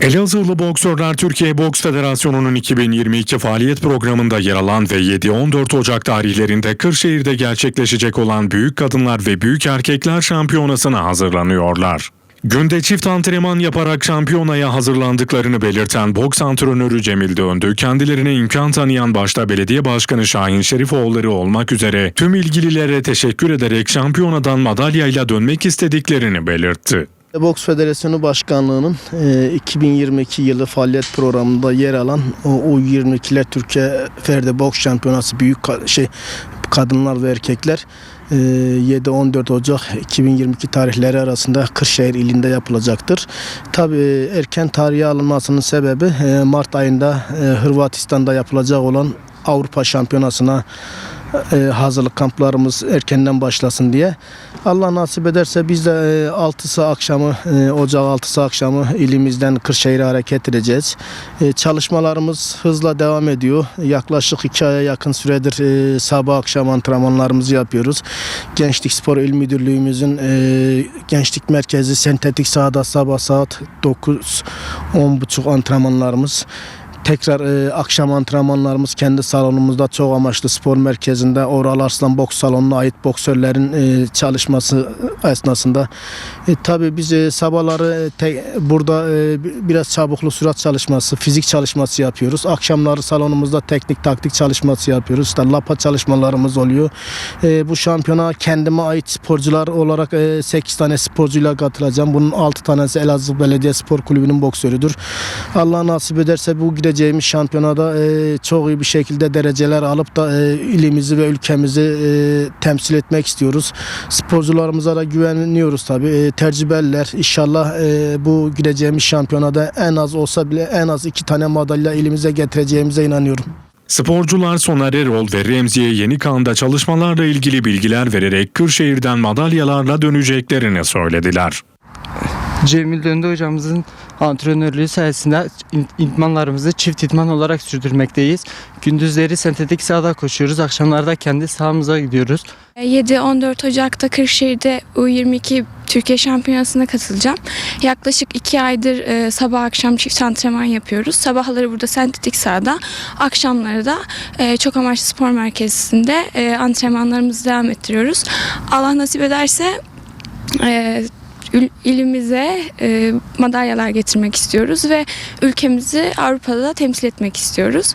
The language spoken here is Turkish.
Elazığlı Boksörler Türkiye Boks Federasyonu'nun 2022 faaliyet programında yer alan ve 7-14 Ocak tarihlerinde Kırşehir'de gerçekleşecek olan Büyük Kadınlar ve Büyük Erkekler Şampiyonası'na hazırlanıyorlar. Günde çift antrenman yaparak şampiyonaya hazırlandıklarını belirten boks antrenörü Cemil Döndü, kendilerine imkan tanıyan başta belediye başkanı Şahin Şerifoğulları olmak üzere tüm ilgililere teşekkür ederek şampiyonadan madalyayla dönmek istediklerini belirtti. Boks Federasyonu Başkanlığı'nın e, 2022 yılı faaliyet programında yer alan o U22'ler Türkiye Ferde Boks Şampiyonası büyük şey kadınlar ve erkekler e, 7-14 Ocak 2022 tarihleri arasında Kırşehir ilinde yapılacaktır. Tabi erken tarihe alınmasının sebebi Mart ayında Hırvatistan'da yapılacak olan Avrupa Şampiyonası'na e, hazırlık kamplarımız erkenden başlasın diye. Allah nasip ederse biz de e, 6'sı akşamı, e, Ocak 6'sı akşamı ilimizden Kırşehir'e hareket edeceğiz. E, Çalışmalarımız hızla devam ediyor. Yaklaşık 2 aya yakın süredir e, sabah akşam antrenmanlarımızı yapıyoruz. Gençlik Spor İl Müdürlüğümüzün Gençlik Merkezi sentetik sahada sabah saat 9 10.30 antrenmanlarımız Tekrar e, akşam antrenmanlarımız kendi salonumuzda çok amaçlı spor merkezinde Oral Arslan Boks Salonu'na ait boksörlerin e, çalışması esnasında. E, tabii biz e, sabahları e, te- burada e, bi- biraz çabuklu sürat çalışması, fizik çalışması yapıyoruz. Akşamları salonumuzda teknik taktik çalışması yapıyoruz. İşte lapa çalışmalarımız oluyor. E, bu şampiyona kendime ait sporcular olarak e, 8 tane sporcuyla katılacağım. Bunun 6 tanesi Elazığ Belediye Spor Kulübü'nün boksörüdür. Allah nasip ederse bu gideceğimiz şampiyonada e, çok iyi bir şekilde dereceler alıp da e, ilimizi ve ülkemizi e, temsil etmek istiyoruz. Sporcularımıza da güveniyoruz tabii. E, tecrübeliler. İnşallah e, bu gideceğimiz şampiyonada en az olsa bile en az iki tane madalya elimize getireceğimize inanıyorum. Sporcular Soner Erol ve Remziye Yenikan'da çalışmalarla ilgili bilgiler vererek Kırşehir'den madalyalarla döneceklerini söylediler. Cemil Döndü hocamızın antrenörlüğü sayesinde in- idmanlarımızı çift idman olarak sürdürmekteyiz. Gündüzleri sentetik sahada koşuyoruz, akşamlarda kendi sahamıza gidiyoruz. 7-14 Ocak'ta Kırşehir'de U22 Türkiye Şampiyonası'na katılacağım. Yaklaşık 2 aydır e, sabah akşam çift antrenman yapıyoruz. Sabahları burada sentetik sahada, akşamları da e, çok amaçlı spor merkezinde e, antrenmanlarımızı devam ettiriyoruz. Allah nasip ederse e, ilimize e, madalyalar getirmek istiyoruz ve ülkemizi Avrupa'da da temsil etmek istiyoruz.